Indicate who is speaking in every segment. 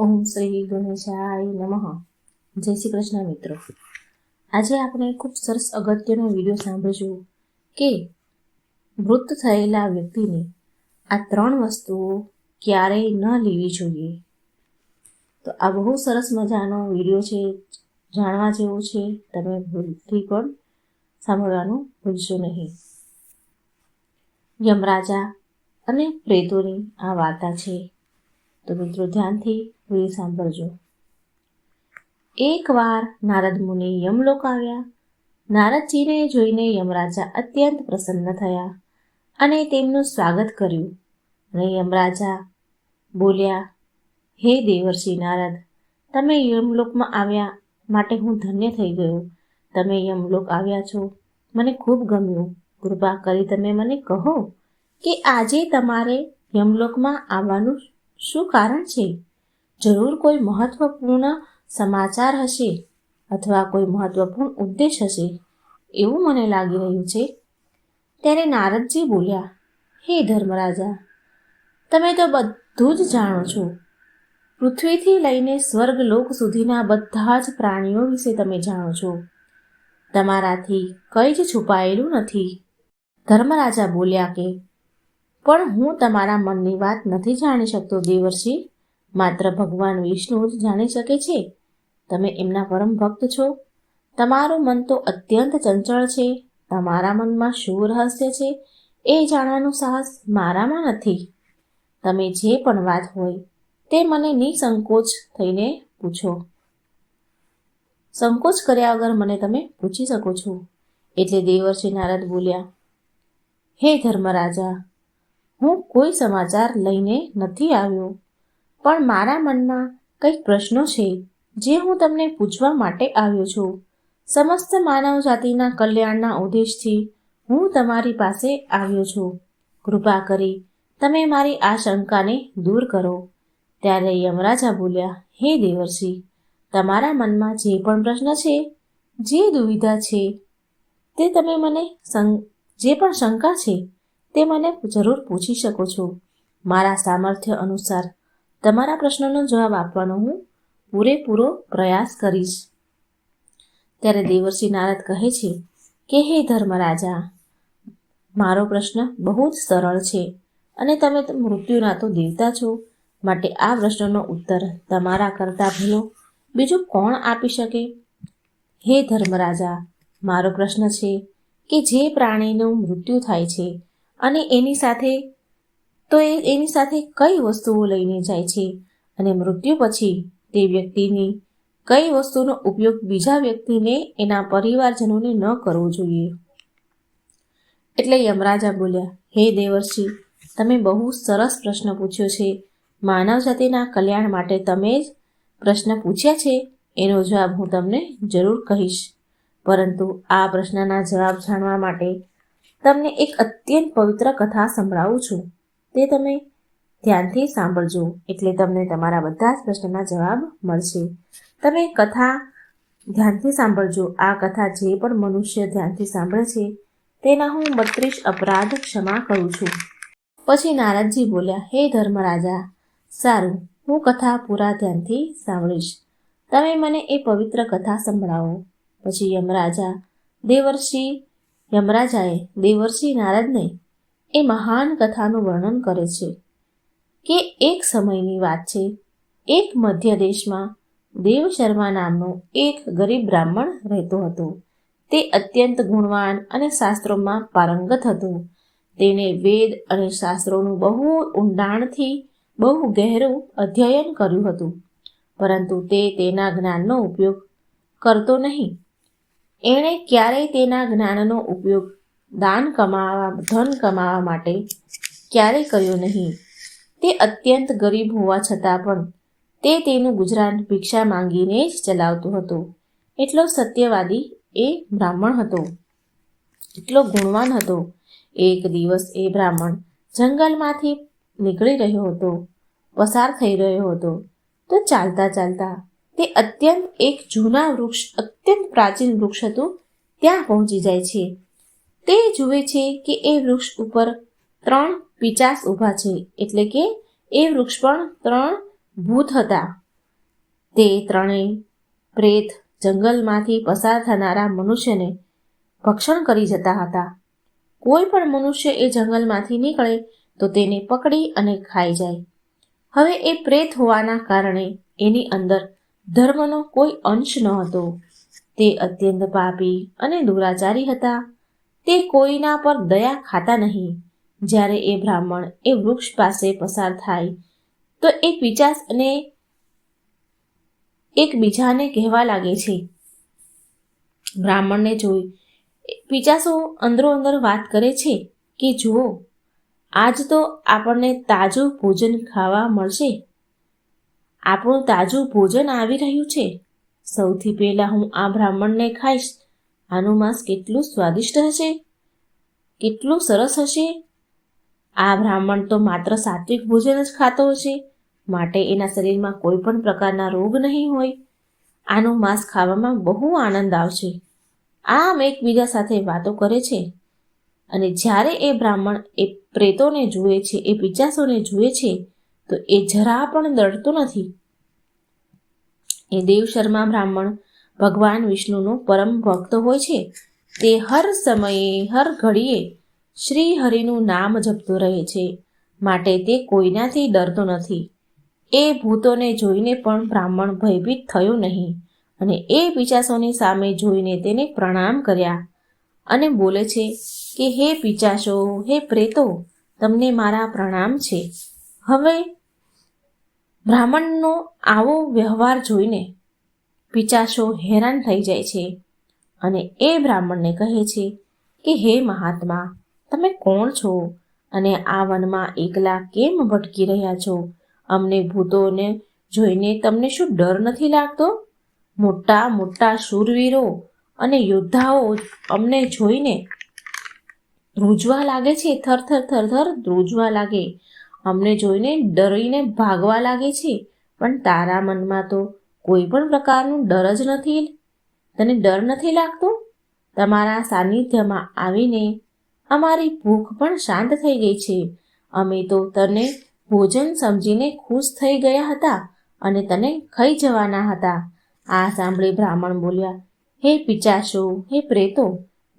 Speaker 1: ઓમ શ્રી ગણેશાય નમઃ. જય શ્રી કૃષ્ણ મિત્રો. આજે આપણે ખૂબ સરસ અગત્યનો વીડિયો સાંભળીશું કે મૃત થયેલા વ્યક્તિને આ ત્રણ વસ્તુઓ ક્યારેય ન લેવી જોઈએ. તો આ બહુ સરસ મજાનો વીડિયો છે, જાણવા જેવો છે, તમે ભૂલથી પણ સાંભળવાનું ભૂલશો નહીં. યમરાજા અને પ્રેતોની આ વાર્તા છે. તો મિત્રો ધ્યાનથી પૂરી સાંભળજો. એકવાર નારદ મુનિ યમલોક આવ્યા. નારદજીને જોઈને યમરાજા અત્યંત પ્રસન્ન થયા અને તેમનું સ્વાગત કર્યું. અને યમરાજા બોલ્યા, હે દેવર્ષિ નારદ, તમે યમલોકમાં આવ્યા માટે હું ધન્ય થઈ ગયો. તમે યમલોક આવ્યા છો. મને ખૂબ ગમ્યું. કૃપા કરી તમે મને કહો કે આજે તમારે યમલોકમાં આવવાનું શું કારણ છે? જરૂર કોઈ મહત્વપૂર્ણ સમાચાર હશે અથવા કોઈ મહત્વપૂર્ણ ઉદ્દેશ હશે? એવું મને લાગી રહ્યું છે. ત્યારે નારદજી બોલ્યા, હે ધર્મરાજા, તમે તો બધું જ જાણો છો. પૃથ્વીથી લઈને સ્વર્ગલોક સુધીના બધા જ પ્રાણીઓ વિશે તમે જાણો છો. તમારાથી કંઈ જ છુપાયેલું નથી. ધર્મરાજા બોલ્યા કે, પણ હું તમારા મનની વાત નથી જાણી શકતો દેવર્ષિ. માત્ર ભગવાન વિષ્ણુ જ જાણી શકે છે? તમે એમના પરમ ભક્ત છો? તમારું મન તો અત્યંત ચંચળ છે. તમારા મનમાં શું રહસ્ય છે એ જાણવાનું સાહસ મારામાં નથી. તમે જે પણ વાત હોય તે મને નિસંકોચ થઈને પૂછો. સંકોચ કર્યા વગર મને તમે પૂછી શકો છો. એટલે દેવર્ષિ નારદ બોલ્યા, હે ધર્મરાજા, હું કોઈ સમાચાર લઈને નથી આવ્યો. પણ મારા મનમાં કંઈક પ્રશ્નો છે, જે હું તમને પૂછવા માટે આવ્યો છું. સમસ્ત માનવ જાતિના કલ્યાણના ઉદ્દેશથી હું તમારી પાસે આવ્યો છું. કૃપા કરી તમે મારી આ શંકાને દૂર કરો. ત્યારે યમરાજા બોલ્યા, હે દેવર્ષિ, તમારા મનમાં જે પણ પ્રશ્ન છે, જે દુવિધા છે, તે તમે મને જે પણ શંકા છે, તે મને જરૂર પૂછી શકો છો. મારા સામર્થ્ય અનુસાર તમારા પ્રશ્નનો જવાબ આપવાનો હું પૂરેપૂરો પ્રયાસ કરીશ. ત્યારે દેવર્ષિ નારદ કહે છે કે, હે ધર્મરાજા, મારો પ્રશ્ન બહુ જ સરળ છે અને તમે મૃત્યુના તો દેવતા છો. માટે આ પ્રશ્નનો ઉત્તર તમારા કરતાં ભલો. બીજું કોણ આપી શકે? હે ધર્મરાજા, મારો પ્રશ્ન છે કે, જે પ્રાણીનું મૃત્યુ થાય છે અને એની સાથે તો એ એની સાથે કઈ વસ્તુઓ લઈને જાય છે? અને મૃત્યુ પછી તે વ્યક્તિની કઈ વસ્તુનો ઉપયોગ બીજા વ્યક્તિને એના પરિવારજનોને ન કરવો જોઈએ? એટલે યમરાજા બોલ્યા, હે દેવર્ષિ, તમે બહુ સરસ પ્રશ્ન પૂછ્યો છે. માનવ જાતિના કલ્યાણ માટે તમે જ પ્રશ્ન પૂછ્યા છે. એનો જવાબ હું તમને જરૂર કહીશ. પરંતુ આ પ્રશ્નના જવાબ જાણવા માટે તમને એક અત્યંત પવિત્ર કથા સંભળાવું છું. તે તમે ધ્યાનથી સાંભળજો એટલે તમને તમારા બધા જ પ્રશ્નના જવાબ મળશે. તમે કથા ધ્યાનથી સાંભળજો. આ કથા જે પણ મનુષ્ય ધ્યાનથી સાંભળે છે, તેના હું બત્રીસ અપરાધ ક્ષમા કરું છું. પછી નારદજી બોલ્યા, હે ધર્મરાજા, સારું, હું કથા પૂરા ધ્યાનથી સાંભળીશ. તમે મને એ પવિત્ર કથા સંભળાવો. પછી યમરાજા, દેવર્ષિ, યમરાજાએ દેવર્ષિ નારદને એ મહાન કથાનું વર્ણન કરે છે કે એક સમયની વાત છે, એક મધ્ય દેશમાં દેવ શર્મા નામનો એક ગરીબ બ્રાહ્મણ રહેતો હતો. તે અત્યંત ગુણવાન અને શાસ્ત્રોમાં પારંગત હતો. તેણે વેદ અને શાસ્ત્રોનું બહુ ઊંડાણથી, બહુ ગહેરું અધ્યયન કર્યું હતું. પરંતુ તે તેના જ્ઞાનનો ઉપયોગ કરતો નહીં. એણે ક્યારેય તેના જ્ઞાનનો ઉપયોગ દાન કમાવા, ધન કમાવા માટે ક્યારેય કર્યો નહીં. તે અત્યંત ગરીબ હોવા છતાં પણ તે તેનું ગુજરાન ભિક્ષા માંગીને જ ચલાવતું હતું. એટલો સત્યવાદી એ બ્રાહ્મણ હતો. એટલો ગુણવાન હતો. એક દિવસ એ બ્રાહ્મણ જંગલમાંથી નીકળી રહ્યો હતો. પસાર થઈ રહ્યો હતો. તો ચાલતા ચાલતા તે અત્યંત એક જૂના વૃક્ષ, અત્યંત પ્રાચીન વૃક્ષ હતું, ત્યાં પહોંચી જાય છે. તે જુએ છે કે એ વૃક્ષ ઉપર ત્રણ પિચાસ ઊભા છે, એટલે કે એ વૃક્ષ પણ ત્રણ ભૂત હતા. તે ત્રણેય પ્રેત જંગલમાંથી પસાર થનારા મનુષ્યને ભક્ષણ કરી જતા હતા. કોઈ પણ મનુષ્ય એ જંગલમાંથી નીકળે તો તેને પકડી અને ખાઈ જાય. હવે એ પ્રેત હોવાના કારણે એની અંદર ધર્મનો કોઈ અંશ ન હતો તે અત્યંત પાપી અને દુરાચારી હતા. તે કોઈના પર દયા ખાતા નહીં. જ્યારે એ બ્રાહ્મણ એ વૃક્ષ પાસે પસાર થાય, તો એ પિચાસ અને એકબીજાને કહેવા લાગે છે. બ્રાહ્મણને જોઈ પિચાસો અંદરો અંદર વાત કરે છે કે, જુઓ, આજ તો આપણને તાજું ભોજન ખાવા મળશે. આપણું તાજું ભોજન આવી રહ્યું છે. સૌથી પહેલાં હું આ બ્રાહ્મણને ખાઈશ આનું માંસ કેટલું સ્વાદિષ્ટ હશે? કેટલું સરસ હશે? આ બ્રાહ્મણ તો માત્ર સાત્વિક ભોજન જ ખાતો હશે. માટે એના શરીરમાં કોઈ પણ પ્રકારના રોગ નહીં હોય. આનું માંસ ખાવામાં બહુ આનંદ આવશે. આમ એકબીજા સાથે વાતો કરે છે. અને જ્યારે એ બ્રાહ્મણ એ પ્રેતોને જુએ છે, એ પિચાસોને જુએ છે, તો એ જરા પણ દડતો નથી. એ દેવશર્મા બ્રાહ્મણ ભગવાન વિષ્ણુનો પરમ ભક્ત હોય છે. તે હર સમયે, હર ઘડીએ શ્રી હરિનું નામ જપતો રહે છે. માટે તે કોઈનાથી ડરતો નથી. એ ભૂતોને જોઈને પણ બ્રાહ્મણ ભયભીત થયો નહીં અને એ પિચાસોની સામે જોઈને તેને પ્રણામ કર્યા અને બોલે છે કે, હે પિચાસો, હે પ્રેતો, તમને મારા પ્રણામ છે. હવે બ્રાહ્મણનો આવો વ્યવહાર જોઈને પિચાસો હેરાન થઈ જાય છે. અને એ બ્રાહ્મણને કહે છે કે, હે મહાત્મા, તમે કોણ છો? અને આ વનમાં એકલા કેમ ભટકી રહ્યા છો? અમને ભૂતોને જોઈને તમને શું ડર નથી લાગતો? મોટા મોટા શૂરવીરો અને યોદ્ધાઓ અમને જોઈને ધ્રુજવા લાગે છે, થર થર થર થર, ધ્રુજવા લાગે. અમને જોઈને ડરીને ભાગવા લાગે છે. પણ તારા મનમાં તો કોઈ પણ પ્રકારનું ડર જ નથી. તને ડર નથી લાગતો? તમારા સાનિધ્યમાં આવીને અમારી ભૂખ પણ શાંત થઈ ગઈ છે. અમે તો તને ભોજન સમજીને ખુશ થઈ ગયા હતા અને તને ખાઈ જવાના હતા. આ સાંભળી બ્રાહ્મણ બોલ્યા, હે પિચાશો હે પ્રેતો,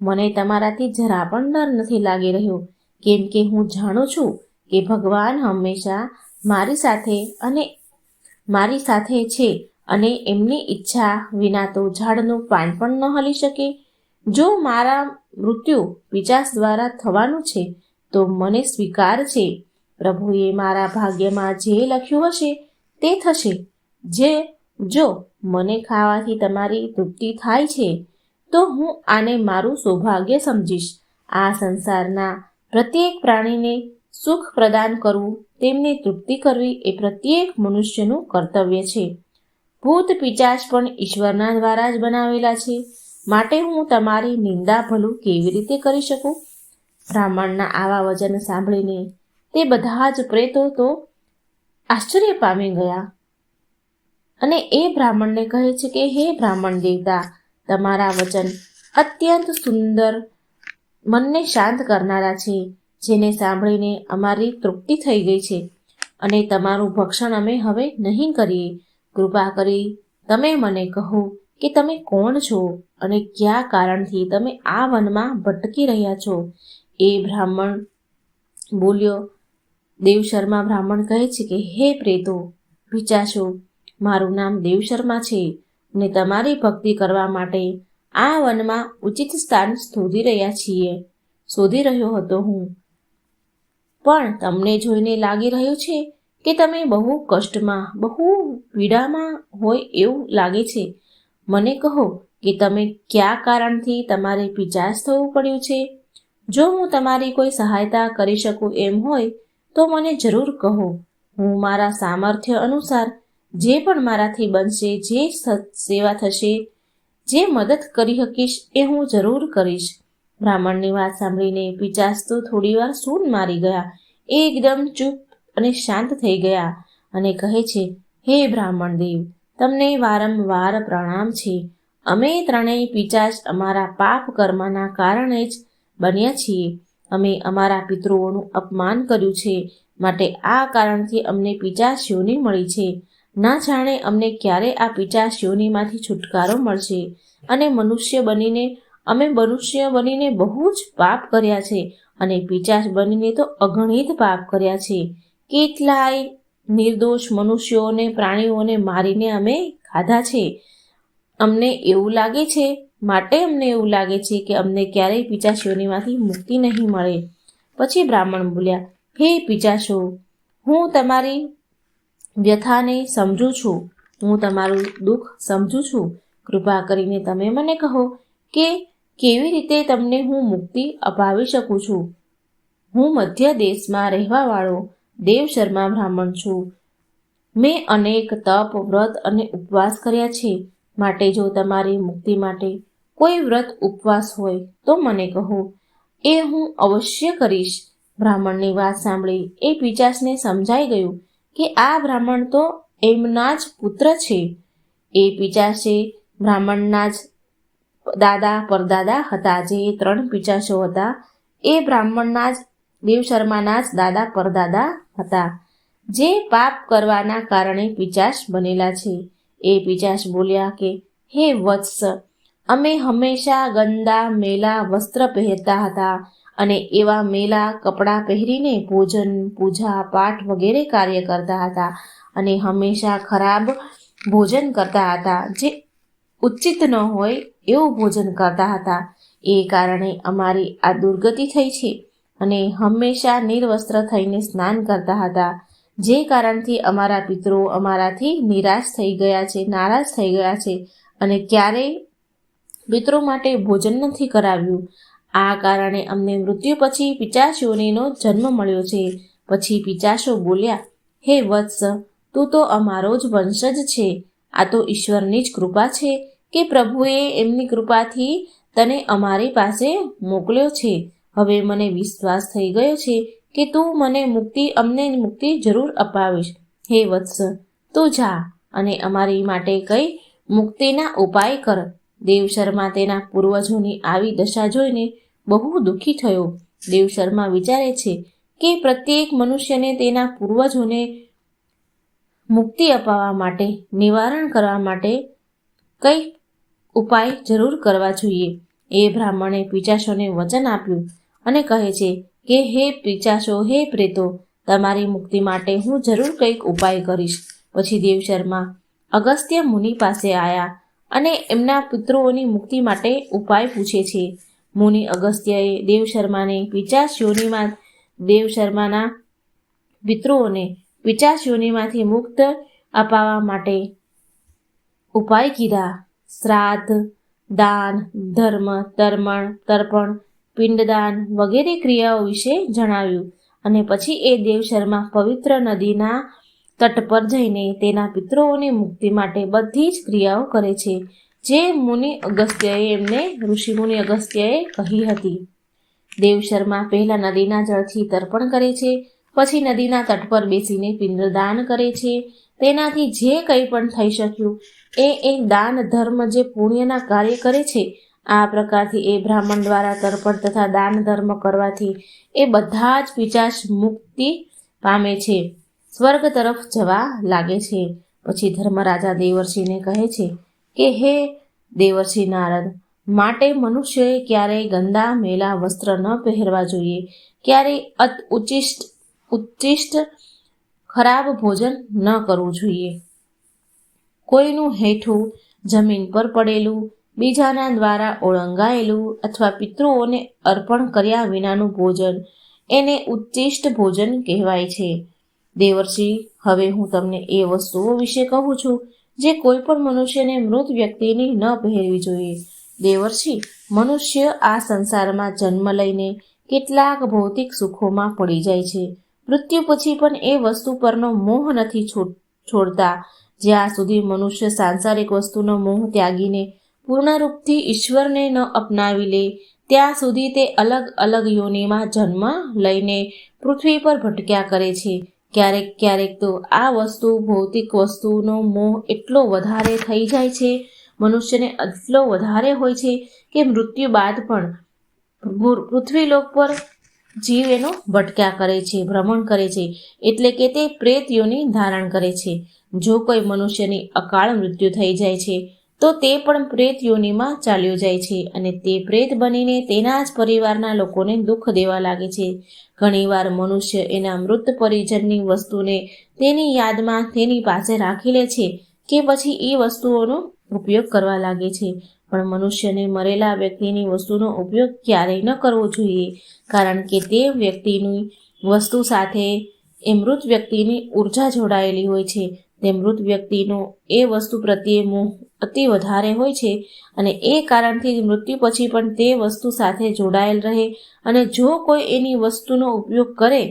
Speaker 1: મને તમારાથી જરા પણ ડર નથી લાગી રહ્યો. કેમ કે હું જાણું છું કે ભગવાન હંમેશા મારી સાથે અને મારી સાથે છે. અને એમની ઈચ્છા વિના તો ઝાડનું પાન પણ ન હલી શકે. જો મારા મૃત્યુ વિચાસ દ્વારા થવાનું છે, તો મને સ્વીકાર છે. પ્રભુએ મારા ભાગ્યમાં જે લખ્યું હશે, તે થશે. જે, જો મને ખાવાથી તમારી તૃપ્તિ થાય છે, તો હું આને મારું સૌભાગ્ય સમજીશ. આ સંસારના પ્રત્યેક પ્રાણીને સુખ પ્રદાન કરવું, તેમને તૃપ્તિ કરવી એ પ્રત્યેક મનુષ્યનું કર્તવ્ય છે. ભૂત પિચાચ પણ ઈશ્વરના દ્વારા જ બનાવેલા છે. માટે હું તમારી નિંદા ભલું કેવી રીતે કરી શકું? બ્રાહ્મણના આવા વચન સાંભળીને તે બધા જ પ્રેતો તો આશ્ચર્ય પામી ગયા. અને એ બ્રાહ્મણને કહે છે કે, હે બ્રાહ્મણ દેવતા, તમારા વચન અત્યંત સુંદર મનને શાંત કરનારા છે, જેને સાંભળીને અમારી તૃપ્તિ થઈ ગઈ છે. અને તમારું ભક્ષણ અમે હવે નહીં કરીએ કૃપા કરી તમે મને કહો કે તમે કોણ છો અને કયા કારણથી તમે આ વનમાં ભટકી રહ્યા છો? એ બ્રાહ્મણ બોલ્યો દેવશર્મા બ્રાહ્મણ કહે છે કે, હે પ્રેતો, વિચારશો, મારું નામ દેવશર્મા છે ને તમારી ભક્તિ કરવા માટે આ વનમાં ઉચિત સ્થાન શોધી રહ્યા છીએ. શોધી રહ્યો હતો હું. પણ તમને જોઈને લાગી રહ્યું છે કે તમે બહુ કષ્ટમાં, બહુ પીડામાં હોય એવું લાગે છે? મને કહો કે તમે કયા કારણથી તમારે પિચાસ થવું પડ્યું છે? જો હું તમારી કોઈ સહાયતા કરી શકું એમ હોય, તો મને જરૂર કહો. હું મારા સામર્થ્ય અનુસાર જે પણ મારાથી બનશે, જે સેવા થશે, જે મદદ કરી શકીશ એ હું જરૂર કરીશ. બ્રાહ્મણની વાત સાંભળીને પિચાસ તો થોડીવાર સૂન મારી ગયા. એકદમ ચૂપ અને શાંત થઈ ગયા અને કહે છે, હે બ્રાહ્મણ દેવ, તમને વારંવાર પ્રણામ છે. અમે ત્રણેય પિચાચ અમારા પાપ કર્મના કારણે જ બન્યા છીએ. અમે અમારા પિતૃઓનું અપમાન કર્યું છે. માટે આ કારણથી અમને પિચાચ યોની મળી છે. ના જાણે અમને ક્યારે આ પિચાસ યોનિમાંથી છુટકારો મળશે. અને મનુષ્ય બનીને, અમે મનુષ્ય બનીને બહુ જ પાપ કર્યા છે. અને પિચાશ બનીને તો અગણિત પાપ કર્યા છે. કેટલાય નિર્દોષ મનુષ્યોને, પ્રાણીઓને મારીને અમે ખાધા છે. અમને એવું લાગે છે, માટે અમને એવું લાગે છે કે અમને ક્યારેય પિચાશીઓનીમાંથી મુક્તિ નહીં મળે. પછી બ્રાહ્મણ બોલ્યા, હે પિચાશો, હું તમારી વ્યથાને સમજું છું. હું તમારું દુઃખ સમજું છું. કૃપા કરીને તમે મને કહો કે કેવી રીતે તમને હું મુક્તિ અપાવી શકું છું. હું મધ્ય દેશમાં રહેવાવાળો દેવ શર્મા બ્રાહ્મણ છું. મેં અનેક તપ, વ્રત અને ઉપવાસ કર્યા છે. માટે જો તમારી મુક્તિ માટે કોઈ વ્રત ઉપવાસ હોય, તો મને કહો. એ હું અવશ્ય કરીશ. બ્રાહ્મણની વાત સાંભળી એ પિચાસને સમજાઈ ગયું કે આ બ્રાહ્મણ તો એમના જ પુત્ર છે. એ પિચાસે બ્રાહ્મણના જ દાદા, પરદાદા હતા. જે ત્રણ પિચાસો હતા, એ બ્રાહ્મણના જ, દેવ શર્માના જ દાદા, પરદાદા હતા. જે પાપ કરવાના કારણે પિચાશ બનેલા છે. એ પિચાસ બોલ્યા કે, હે વત્સ, અમે હંમેશા ગંદા મેલા વસ્ત્ર પહેરતા હતા અને એવા મેલા કપડાં પહેરીને ભોજન, પૂજા, પાઠ વગેરે કાર્ય કરતા હતા અને હંમેશા ખરાબ ભોજન કરતા હતા. જે ઉચિત ન હોય એવું ભોજન કરતા હતા. એ કારણે અમારી આ દુર્ગતિ થઈ છે. અને હંમેશા નિર્વસ્ત્ર થઈને સ્નાન કરતા હતા. જે કારણથી અમારા પિતરો અમારાથી નિરાશ થઈ ગયા છે, નારાજ થઈ ગયા છે અને ક્યારેય પિતરો માટે ભોજન નથી કરાવ્યું. આ કારણે અમને મૃત્યુ પછી પિચાશીઓનીનો જન્મ મળ્યો છે. પછી પિચાશો બોલ્યા, હે વત્સ, તું તો અમારો જ વંશજ છે. આ તો ઈશ્વરની જ કૃપા છે કે પ્રભુએ એમની કૃપાથી તને અમારી પાસે મોકલ્યો છે. હવે મને વિશ્વાસ થઈ ગયો છે કે તું મને મુક્તિ, અમને મુક્તિ જરૂર અપાવીશ. હે વત્સ, તું જા અને અમારી માટે કઈ મુક્તિના ઉપાય કર. દેવ શર્મા તેના પૂર્વજોની આવી દશા જોઈને બહુ દુઃખી થયો. દેવ શર્મા વિચારે છે કે પ્રત્યેક મનુષ્યને તેના પૂર્વજોને મુક્તિ અપાવવા માટે, નિવારણ કરવા માટે કઈ ઉપાય જરૂર કરવા જોઈએ. એ બ્રાહ્મણે પિચાશોને વચન આપ્યું. અને કહે છે કે, હે પિચાશો હે પ્રેતો, તમારી મુક્તિ માટે હું જરૂર કંઈક ઉપાય કરીશ. પછી દેવ શર્મા, અગસ્ત્ય મુનિ પાસે આવ્યા અને એમના પુત્રોની મુક્તિ માટે ઉપાય પૂછે છે. મુનિ અગસ્ત્યએ દેવ શર્માને પિચાસ યોનિમાં દેવ શર્માના પિતૃઓને પિચાસ યોનિમાંથી મુક્ત અપાવવા માટે ઉપાય કીધા. શ્રાદ્ધ, દાન, ધર્મ તર્મણ તર્પણ પિંડદાન વગેરે ક્રિયાઓ વિશે જણાવ્યું અને પછી એ દેવ શર્મા પવિત્ર નદીના તટ પર જઈને તેના પિતૃઓની મુક્તિ માટે બધી જ ક્રિયાઓ કરે છે, જે મુનિ અગસ્ત્યએ એમને ઋષિમુનિ અગસ્ત્યએ કહી હતી. દેવ શર્મા પહેલા નદીના જળથી તર્પણ કરે છે, પછી નદીના તટ પર બેસીને પિંડદાન કરે છે. તેનાથી જે કંઈ પણ થઈ શક્યું, એ એ દાન ધર્મ જે પુણ્યના કાર્ય કરે છે આ પ્રકારથી એ બ્રાહ્મણ દ્વારા તર્પણ તથા દાન ધર્મ કરવાથી એ બધા જ પિચાશ મુક્તિ પામે છે. સ્વર્ગ તરફ જવા લાગે છે. પછી ધર્મરાજા દેવર્ષિને કહે છે કે, હે દેવર્ષિ નારદ, માટે મનુષ્યએ ક્યારેય ગંદા મેલા વસ્ત્ર ન પહેરવા જોઈએ. ક્યારેય અત ઉચ્ચિષ્ટ ઉચ્ચિષ્ટ ખરાબ ભોજન ન કરવું જોઈએ. કોઈનું હેઠું જમીન પર પડેલું બીજાના દ્વારા ઓળંગાયેલું અથવા પિતૃઓને અર્પણ કર્યા વિનાનું ભોજન એને ઉચ્ચિષ્ટ ભોજન કહેવાય છે. દેવર્ષિ, હવે હું તમને એ વસ્તુઓ વિશે કહું છું, જે કોઈ પણ મનુષ્યને મૃત વ્યક્તિની ન પહેરવી જોઈએ. દેવર્ષિ, મનુષ્ય આ સંસારમાં જન્મ લઈને કેટલાક ભૌતિક સુખોમાં પડી જાય છે. મૃત્યુ પછી પણ એ વસ્તુ પરનો મોહ નથી છોડતા. જ્યાં સુધી મનુષ્ય સાંસારિક વસ્તુનો મોહ ત્યાગીને પૂર્ણરૂપથી ઈશ્વરને ન અપનાવી લે, ત્યાં સુધી તે અલગ અલગ યોનિમાં જન્મ લઈને પૃથ્વી પર ભટક્યા કરે છે. ક્યારેક ક્યારેક તો આ વસ્તુ, ભૌતિક વસ્તુનો મોહ એટલો વધારે થઈ જાય છે, મનુષ્યને એટલો વધારે હોય છે કે મૃત્યુ બાદ પણ પૃથ્વીલોક પર જીવ એનો ભટક્યા કરે છે, ભ્રમણ કરે છે, એટલે કે તે પ્રેત યોની ધારણ કરે છે. જો કોઈ મનુષ્યની અકાળ મૃત્યુ થઈ જાય છે તો તે પણ પ્રેત યોનિમાં ચાલ્યો જાય છે અને તે પ્રેત બનીને તેના જ પરિવારના લોકોને દુઃખ દેવા લાગે છે. ઘણીવાર મનુષ્ય એના મૃત પરિજનની વસ્તુને તેની યાદમાં તેની પાસે રાખી લે છે કે પછી એ વસ્તુઓનો ઉપયોગ કરવા લાગે છે. પણ મનુષ્યને મરેલા વ્યક્તિની વસ્તુનો ઉપયોગ ક્યારેય ન કરવો જોઈએ, કારણ કે તે વ્યક્તિની વસ્તુ સાથે એ મૃત વ્યક્તિની ઊર્જા જોડાયેલી હોય છે. તે મૃત વ્યક્તિનો એ વસ્તુ પ્રત્યે મોહ અતિ વધારે હોય છે અને એ કારણથી મૃત્યુ પછી પણ તે વસ્તુ સાથે જોડાયેલ રહે અને જો કોઈ એની વસ્તુનો ઉપયોગ કરે,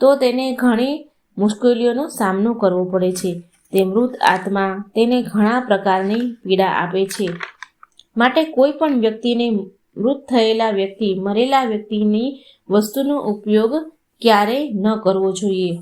Speaker 1: તો તેને ઘણી મુશ્કેલીઓનો સામનો કરવો પડે છે. તે મૃત આત્મા તેને ઘણા પ્રકારની પીડા આપે છે. માટે કોઈ પણ વ્યક્તિને મૃત થયેલા વ્યક્તિ, મરેલા વ્યક્તિની વસ્તુનો ઉપયોગ ક્યારેય ન કરવો જોઈએ.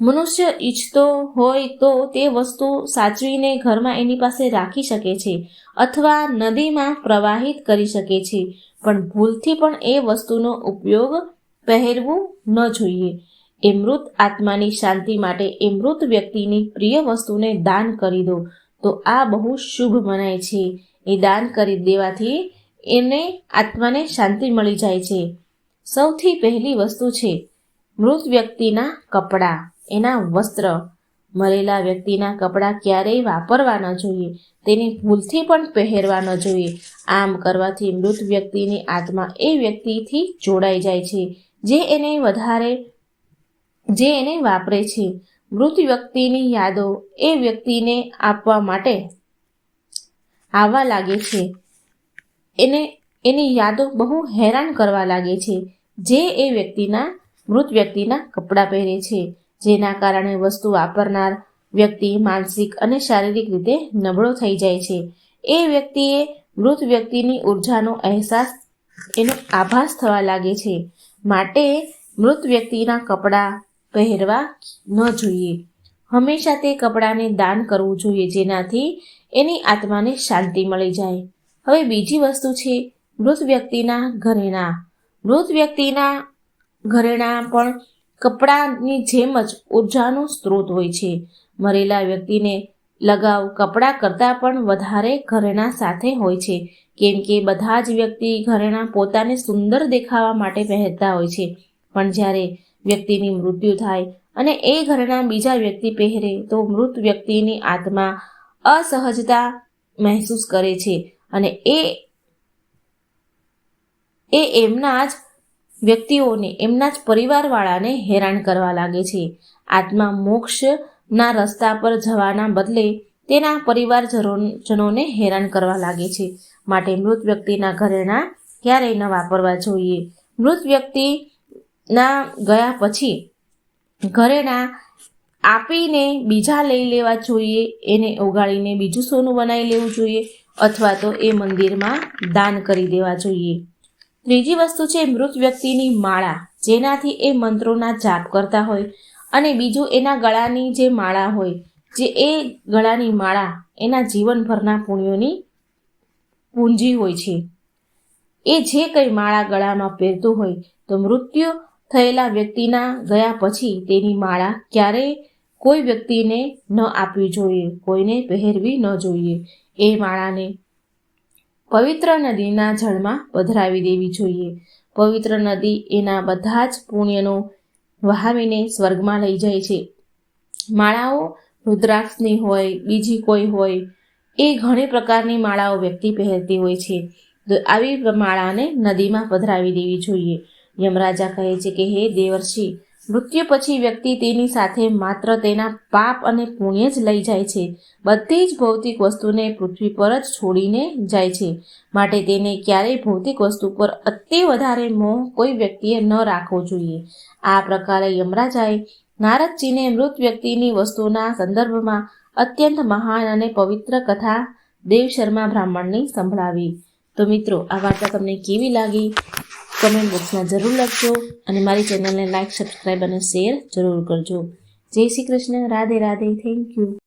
Speaker 1: મનુષ્ય ઈચ્છતો હોય તો તે વસ્તુ સાચવીને ઘરમાં એની પાસે રાખી શકે છે અથવા નદીમાં પ્રવાહિત કરી શકે છે. પણ ભૂલથી પણ એ વસ્તુનો ઉપયોગ પહેરવું ન જોઈએ. એ મૃત આત્માની શાંતિ માટે એ મૃત વ્યક્તિની પ્રિય વસ્તુને દાન કરી દો. તો આ બહુ શુભ મનાય છે. એ દાન કરી દેવાથી એને આત્માને શાંતિ મળી જાય છે. સૌથી પહેલી વસ્તુ છે મૃત વ્યક્તિના કપડાં. એના વસ્ત્ર મરેલા વ્યક્તિના કપડાં ક્યારેય વાપરવા ન જોઈએ. તેને ભૂલથી પણ પહેરવા ન જોઈએ. આમ કરવાથી મૃત વ્યક્તિની આત્મા એ વ્યક્તિથી જોડાઈ જાય છે, જે એને વધારે, જે એને વાપરે છે. મૃત વ્યક્તિની યાદો એ વ્યક્તિને આપવા માટે આવવા લાગે છે. એને, એની યાદો બહુ હેરાન કરવા લાગે છે, જે એ વ્યક્તિના, મૃત વ્યક્તિના કપડાં પહેરે છે. જેના કારણે વસ્તુ વાપરનાર વ્યક્તિ માનસિક અને શારીરિક રીતે નબળો થઈ જાય છે. એ વ્યક્તિએ મૃત વ્યક્તિની ઉર્જાનો અહેસાસ એનો આભાસ થવા લાગે છે. માટે મૃત વ્યક્તિના કપડાં પહેરવા ન જોઈએ. હંમેશા તે કપડાને દાન કરવું જોઈએ જેનાથી એની આત્માને શાંતિ મળી જાય. હવે બીજી વસ્તુ છે મૃત વ્યક્તિના ઘરેણા. મૃત વ્યક્તિના ઘરેણા પણ કપડાની જેમ જ ઉર્જાનો સ્ત્રોત હોય છે. મરેલા વ્યક્તિને લગાવ કપડાં કરતાં પણ વધારે ઘરેણા સાથે હોય છે. કેમ કે બધા જ વ્યક્તિ ઘરેણા પોતાને સુંદર દેખાવા માટે પહેરતા હોય છે. પણ જ્યારે વ્યક્તિની મૃત્યુ થાય અને એ ઘરેણા બીજા વ્યક્તિ પહેરે, તો મૃત વ્યક્તિની આત્મા અસહજતા મહેસૂસ કરે છે. અને એ એ એમના જ વ્યક્તિઓને એમના જ પરિવારવાળાને હેરાન કરવા લાગે છે. આત્મા મોક્ષના રસ્તા પર જવાના બદલે તેના પરિવારજનોને હેરાન કરવા લાગે છે. માટે મૃત વ્યક્તિના ઘરેણા ક્યારેય ન વાપરવા જોઈએ. મૃત વ્યક્તિના ગયા પછી ઘરેણા આપીને બીજા લઈ લેવા જોઈએ, એને ઓગાળીને બીજું સોનું બનાવી લેવું જોઈએ, અથવા તો એ મંદિરમાં દાન કરી દેવા જોઈએ. ત્રીજી વસ્તુ છે મૃત વ્યક્તિની માળા, જેનાથી એ મંત્રોના જાપ કરતા હોય. અને બીજું, એના ગળાની જે માળા હોય, જે એ ગળાની માળા, એના જીવનભરના પુણ્યોની પૂંજી હોય છે. એ જે કંઈ માળા ગળામાં પહેરતું હોય, તો મૃત્યુ થયેલા વ્યક્તિના ગયા પછી તેની માળા ક્યારેય કોઈ વ્યક્તિને ન આપવી જોઈએ, કોઈને પહેરવી ન જોઈએ. એ માળાને પવિત્ર નદીના જળમાં પધરાવી દેવી જોઈએ. પવિત્ર નદી એના બધા જ પુણ્યનો વહાવીને સ્વર્ગમાં લઈ જાય છે. માળાઓ રુદ્રાક્ષની હોય, બીજી કોઈ હોય, એ ઘણી પ્રકારની માળાઓ વ્યક્તિ પહેરતી હોય છે. તો આવી માળાને નદીમાં પધરાવી દેવી જોઈએ. યમરાજા કહે છે કે, હે દેવર્ષિ મૃત્યુ પછી વ્યક્તિ તેની સાથે માત્ર તેના પાપ અને પુણ્ય જ લઈ જાય છે. બધી જ ભૌતિક વસ્તુને પૃથ્વી પર જ છોડીને જાય છે. માટે તેને ક્યારેય ભૌતિક વસ્તુ પર અતિ વધારે મોહ કોઈ વ્યક્તિએ ન રાખવો જોઈએ. આ પ્રકારે યમરાજાએ નારદજીને મૃત વ્યક્તિની વસ્તુના સંદર્ભમાં અત્યંત મહાન અને પવિત્ર કથા દેવ શર્મા બ્રાહ્મણની સંભળાવી. તો મિત્રો, આ વાર્તા તમને કેવી લાગી? કમેન્ટ બોક્સમાં જરૂર લખજો અને મારી ચેનલને લાઇક સબસ્ક્રાઈબ અને શેર જરૂર કરજો. જય શ્રી કૃષ્ણ. રાધે રાધે. Thank you